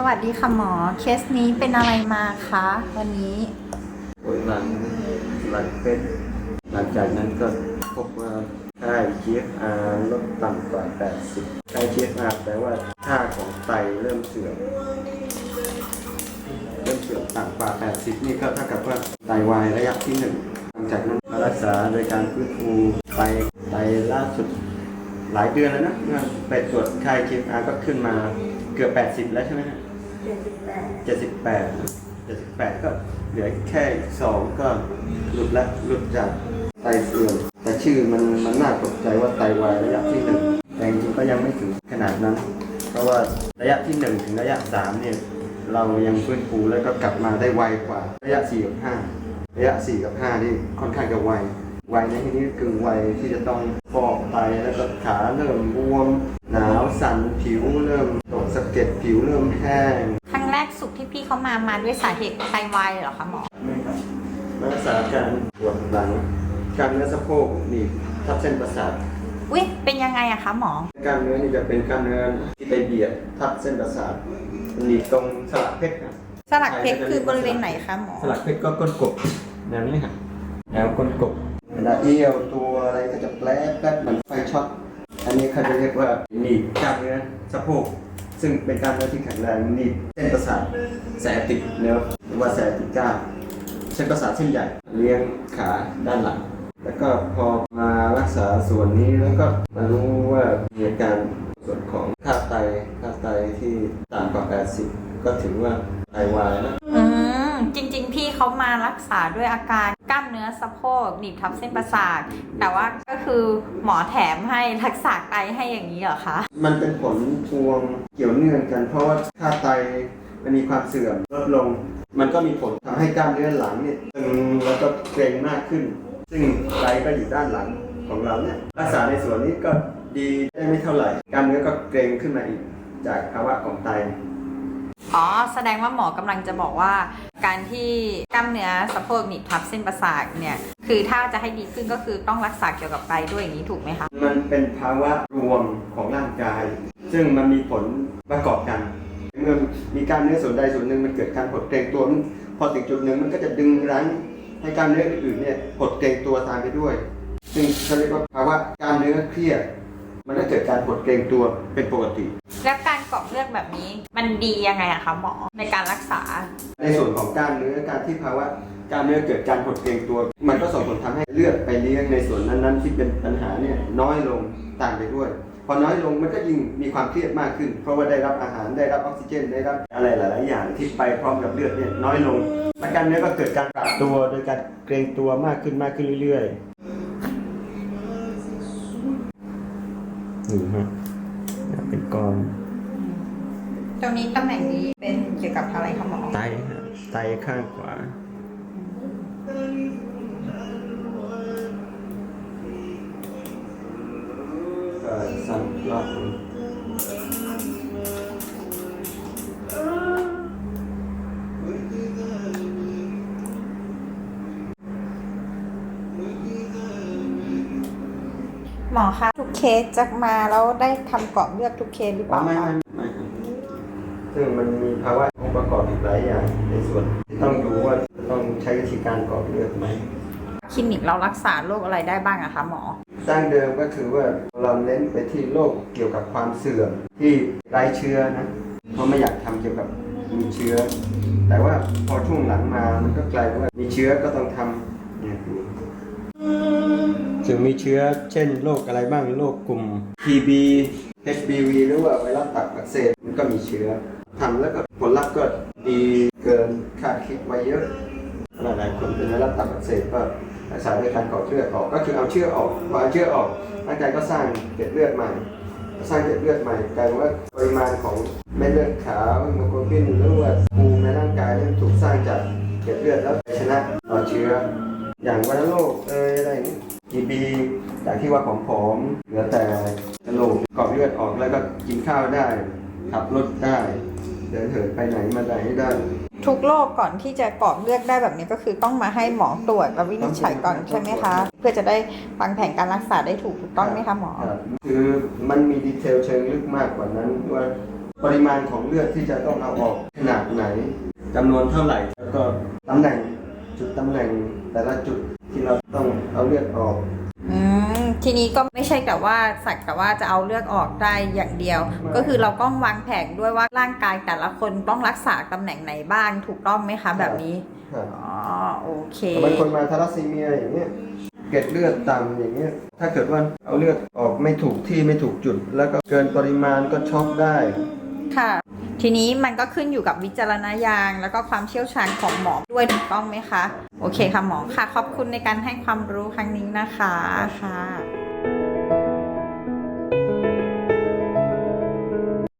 สวัสดีค่ะหมอ เคสนี้เป็นอะไรมาคะ วันนี้ปวดหลังหลังเป็นหลังจากนั้นก็พบว่าค่า GFR ลดต่ำกว่า 80ค่า GFR แปลว่าค่าของไตเริ่มเสื่อมเริ่มเสื่อมต่ำกว่า 80 นี่ก็เท่ากับว่าไตวายระยะที่หนึ่งหลังจากนั้นมารักษาโดยการฟื้นฟูไตไตล่าสุดหลายเดือนแล้วนะเมื่อไปตรวจค่า GFR ก็ขึ้นมาเกือบ 80 แล้วใช่ไหมฮะ 78 78ก็เหลือแค่สองก็หลุดละหลุดจากไตเสื่อมแต่ชื่อมันมันน่าตกใจว่าไตวายระยะที่หนึ่งแต่จริงก็ยังไม่ถึงขนาดนั้น เพราะว่าระยะที่หนึ่งถึงระยะสามเนี่ยเรายังฟื้นฟูแล้วก็กลับมาได้ไวกว่า ระยะสี่กับห้าระยะสี่กับห้านี่ค่อนข้างจะไวไวในที่นี้กึ่งไวที่จะต้องฟอกไตแล้วก็ขาเริ่มบวม หนาวสั่นผิวเริ่ม ตกสะเก็ดผิวเริ่มแห้งครั้งแรกสุดที่พี่เขามามาด้วยสาเหตุไตวายเหรอคะหมอ ไม่ครับมารักษาการปวดหลังกล้ามเนื้อสะโพกหนีบทับเส้นประสาทอุ๊ยเป็นยังไงอะคะหมอ กล้ามเนื้อนี่จะเป็นกล้ามเนื้อที่ไปเบียดทับเส้นประสาทหนีบตรงสลักเพชรครับสลักเพชรคือบริเวณไหนคะหมอ สลักเพชรก็ก้นกบแนวนี้ครับแนวก้นกบเวลาเอี้ยวตัวอะไรก็จะแปลกแป๊บเหมือนไฟช็อตอันนี้เขาจะเรียกว่าหนีบกล้ามเนื้อสะโพก ซึ่งเป็นกล้ามเนื้อที่แข็งแรงนีบเส้นประสาทแสติกเนื้อหรือว่าแสติก้าเส้นประสาทเส้นใหญ่เลี้ยงขาด้านหลัง แล้วก็พอมารักษาส่วนนี้แล้วก็มารู้ว่ามีอาการส่วนของค่าไตค่าไตที่ต่ำกว่า 80 ก็ถือว่าไตวายแล้วอืมจริง ๆ พี่เขามารักษาด้วยอาการ ล้ามเนื้อสะโพกหนีบทับเส้นประสาท แต่ว่าก็คือหมอแถมให้รักษาไตให้อย่างนี้เหรอคะ มันเป็นผลพวงเกี่ยวเนื่องกัน เพราะว่าค่าไตมันมีความเสื่อมลดลง มันก็มีผลทำให้กล้ามเนื้อหลังเนี่ยตึงแล้วก็เกร็งมากขึ้น ซึ่งไตก็อยู่ด้านหลังของเราเนี่ยรักษาในส่วนนี้ก็ดีได้ไม่เท่าไหร่กล้ามเนื้อก็เกร็งขึ้นมาอีก จากภาวะของไต อ๋อ แสดงว่าหมอกำลังจะบอกว่า การที่กล้ามเนื้อสะโพกหนีบทับเส้นประสาทเนี่ยคือถ้าจะให้ดีขึ้นก็คือต้องรักษาเกี่ยวกับไตด้วยอย่างนี้ถูกไหมคะ มันเป็นภาวะรวมของร่างกาย ซึ่งมันมีผลประกอบกันเมื่อมีกล้ามเนื้อส่วนใดส่วนหนึ่งมันเกิดการหดเกร็งตัวมันพอถึงจุดหนึ่งมันก็จะดึงรั้งให้กล้ามเนื้ออื่นๆเนี่ยหดเกร็งตัวตามไปด้วย ซึ่งเขาเรียกว่าภาวะกล้ามเนื้อเครียด มันก็เกิดการหดเกร็งตัวเป็นปกติ แล้วการเกาะเลือดแบบนี้มันดียังไงอะคะหมอในการรักษา ในส่วนของกล้ามเนื้อการที่ภาวะกล้ามเนื้อเกิดการหดเกร็งตัว มันก็ส่งผลทำให้เลือดไปเลี้ยงในส่วนนั้นๆ ที่เป็นปัญหาเนี่ยน้อยลงตามไปด้วย พอน้อยลงมันก็ยิ่งมีความเครียดมากขึ้น เพราะว่าได้รับอาหารได้รับออกซิเจนได้รับอะไรหลาย ๆ อย่างที่ไปพร้อมกับเลือดเนี่ยน้อยลงแล้วกล้ามเนื้อก็เกิดการปรับตัวโดยการเกร็งตัวมากขึ้นมากขึ้นเรื่อยๆ นี่ฮะเป็นก้อนตรงนี้ตำแหน่งนี้เป็นเกี่ยวกับอะไรคะหมอไตฮะไตข้างขวาก็สั่นรอบ หนึ่งหมอคะทุกเคสจะมาแล้วได้ทำเกาะเลือดทุกเคสหรือเปอ๋อล่าไม่คะไม่ไม่ครับซึ่งมันมีภาวะองค์ประกอบอีกหลายอย่างในส่วนที่ต้องดูว่าจะต้องใช้วิธีการกรอกเลือดไหมคลินิกเรารักษาโรคอะไรได้บ้างอะคะหมอ ดั้งเดิมก็คือว่าเราเน้นไปที่โรคเกี่ยวกับความเสื่อมที่ไร้เชื้อนะเพราะไม่อยากทำเกี่ยวกับมีเชื้อ แต่ว่าพอช่วงหลังมามันก็กลายเป็นว่ามีเชื้อก็ต้องทำเนี่ยดู ถึงมีเชื้อเช่นโรคอะไรบ้างโรคกลุ่ม TB HBV หรือว่าไวรัสตับอักเสบมันก็มีเชื้อทำแล้วก็ผลลัพธ์ก็ดีเกินคาดคิดไว้เยอะหลายๆคนเป็นไวรัสตับอักเสบก็รักษาด้วยการกรอกเลือออกก็คือเอาเชื้อออกพอเอาเชื้อออกร่างกายก็สร้างเกล็ดเลือดใหม่ สร้างเกล็ดเลือดใหม่กลายเป็นว่าปริมาณของเม็ดเลือดขาวฮีโมโกลบินหรือว่าภูมิในร่างกายเนี่ยถูกสร้างจากเกล็ดเลือดแล้วชนะต่อเชื้อ อย่างวัณโรคเอยอะไรอย่างนี้กีบีจากที่ว่าผอมๆเหลือแต่กระโหลกกรอกเลือดออกแล้วก็กินข้าวได้ ขับรถได้ เดินเหินไปไหนมาไหนได้ ทุกโรคก่อนที่จะเกาะเลือดได้แบบนี้ก็คือต้องมาให้หมอตรวจและวินิจฉัยก่อนใช่ไหมคะ เพื่อจะได้วางแผนการรักษาได้ถูกถูกต้องไหมคะหมอ ครับคือมันมีดีเทลเชิงลึกมากกว่านั้นว่าปริมาณของเลือดที่จะต้องเอาออกขนาดไหนจำนวนเท่าไหร่แล้วก็ตำแหน่ง จุดตำแหน่งแต่ละจุดที่เราต้องเอาเลือดออก อืมทีนี้ก็ไม่ใช่แต่ว่าสักแต่ว่าจะเอาเลือดออกได้อย่างเดียวไม่ก็คือเราต้องวางแผนด้วยว่าร่างกายแต่ละคนต้องรักษาตำแหน่งไหนบ้างถูกต้องไหมคะแบบนี้ครับ อ๋อโอเค บางคนมาทารัสซีเมียอย่างเงี้ยเกล็ดเลือดต่ำอย่างเงี้ยถ้าเกิดว่าเอาเลือดออกไม่ถูกที่ไม่ถูกจุด แล้วก็เกินปริมาณก็ช็อกได้ ค่ะ ทีนี้มันก็ขึ้นอยู่กับวิจารณญาณแล้วก็ความเชี่ยวชาญของหมอด้วยถูกต้องไหมคะ โอเคค่ะหมอค่ะ ขอบคุณในการให้ความรู้ครั้งนี้นะคะค่ะ